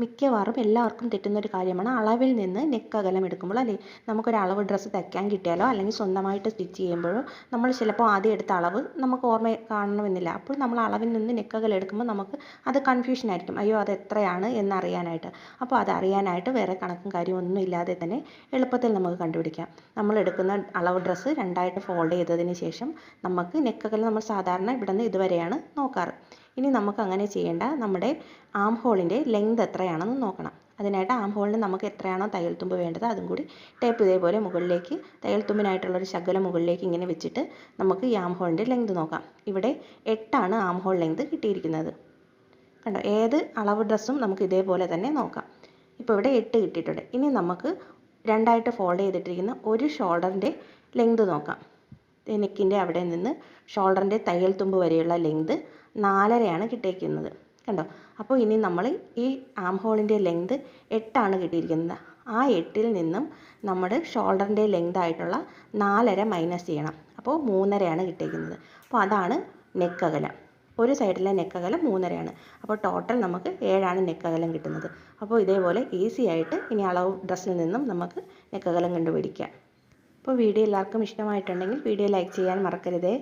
മിക്കവാറും എല്ലാവർക്കും തെറ്റുന്നൊരു കാര്യമാണ്. അളവിൽ നിന്ന് നെക്ക് അകലം എടുക്കുമ്പോൾ അല്ലേ നമുക്കൊരു അളവ് ഡ്രസ്സ് തയ്ക്കാൻ കിട്ടിയാലോ അല്ലെങ്കിൽ സ്വന്തമായിട്ട് സ്റ്റിച്ച് ചെയ്യുമ്പോഴോ നമ്മൾ ചിലപ്പോൾ ആദ്യം എടുത്ത അളവ് നമുക്ക് ഓർമ്മ കാണണമെന്നില്ല. അപ്പോൾ നമ്മൾ അളവിൽ നിന്ന് നെക്ക് അകലം എടുക്കുമ്പോൾ നമുക്ക് അത് കൺഫ്യൂഷൻ ആയിരിക്കും. അയ്യോ അത് എത്രയാണ് എന്നറിയാനായിട്ട് അപ്പോൾ അത് അറിയാനായിട്ട് വേറെ കണക്കും കാര്യവും ഒന്നും ഇല്ലാതെ തന്നെ എളുപ്പത്തിൽ നമുക്ക് കണ്ടുപിടിക്കാം. നമ്മൾ എടുക്കുന്ന അളവ് ഡ്രസ്സ് രണ്ടായിട്ട് ഫോൾഡ് ചെയ്തതിന് ശേഷം നമുക്ക് നെക്ക് അകലം നമ്മൾ സാധാരണ ഇവിടെ നിന്ന് ഇതുവരെയാണ് നോക്കാറ്. ഇനി നമുക്ക് അങ്ങനെ ചെയ്യേണ്ട നമ്മുടെ ആം ഹോളിന്റെ ലെങ്ത് എത്രയാണെന്ന് നോക്കണം. അതിനായിട്ട് ആം ഹോളിന് നമുക്ക് എത്രയാണോ തയ്യൽ തുമ്പ് വേണ്ടത് അതും കൂടി ടേപ്പ് ഇതേപോലെ മുകളിലേക്ക് തയ്യൽ തുമ്പിനായിട്ടുള്ളൊരു ശകലം മുകളിലേക്ക് ഇങ്ങനെ വെച്ചിട്ട് നമുക്ക് ഈ ആം ഹോളിന്റെ ലെങ്ത് നോക്കാം. ഇവിടെ എട്ടാണ് ആം ഹോൾ ലെങ്ത് കിട്ടിയിരിക്കുന്നത്. കണ്ടോ? ഏത് അളവ് ഡ്രസ്സും നമുക്ക് ഇതേപോലെ തന്നെ നോക്കാം. ഇപ്പോൾ ഇവിടെ എട്ട് കിട്ടിയിട്ടുണ്ട്. ഇനി നമുക്ക് രണ്ടായിട്ട് ഫോൾഡ് ചെയ്തിട്ടിരിക്കുന്ന ഒരു ഷോൾഡറിന്റെ ലെങ്ത് നോക്കാം. നെക്കിന്റെ അവിടെ നിന്ന് ഷോൾഡറിന്റെ തയ്യൽ തുമ്പ് വരെയുള്ള ലെങ്ത് നാലരയാണ് കിട്ടിയിരിക്കുന്നത് കണ്ടോ? അപ്പോൾ ഇനി നമ്മൾ ഈ ആം ഹോളിന്റെ ലെങ്ത് എട്ടാണ് കിട്ടിയിരിക്കുന്നത്. ആ എട്ടിൽ നിന്നും നമ്മുടെ ഷോൾഡറിന്റെ ലെങ്ത് ആയിട്ടുള്ള നാലര മൈനസ് ചെയ്യണം. അപ്പോൾ മൂന്നരയാണ് കിട്ടിയിരിക്കുന്നത് അപ്പോൾ അതാണ് നെക്ക് അകലം. ഒരു സൈഡിലെ നെക്ക് അകലം മൂന്നരയാണ്. അപ്പോൾ ടോട്ടൽ നമുക്ക് ഏഴാണ് നെക്ക് അകലം കിട്ടുന്നത്. അപ്പോൾ ഇതേപോലെ ഈസി ആയിട്ട് ഇനി അളവ് ഡ്രസ്സിൽ നിന്നും നമുക്ക് നെക്ക് അകലം കണ്ടുപിടിക്കാം. അപ്പോൾ വീഡിയോ എല്ലാവർക്കും ഇഷ്ടമായിട്ടുണ്ടെങ്കിൽ വീഡിയോ ലൈക്ക് ചെയ്യാൻ മറക്കരുതേ.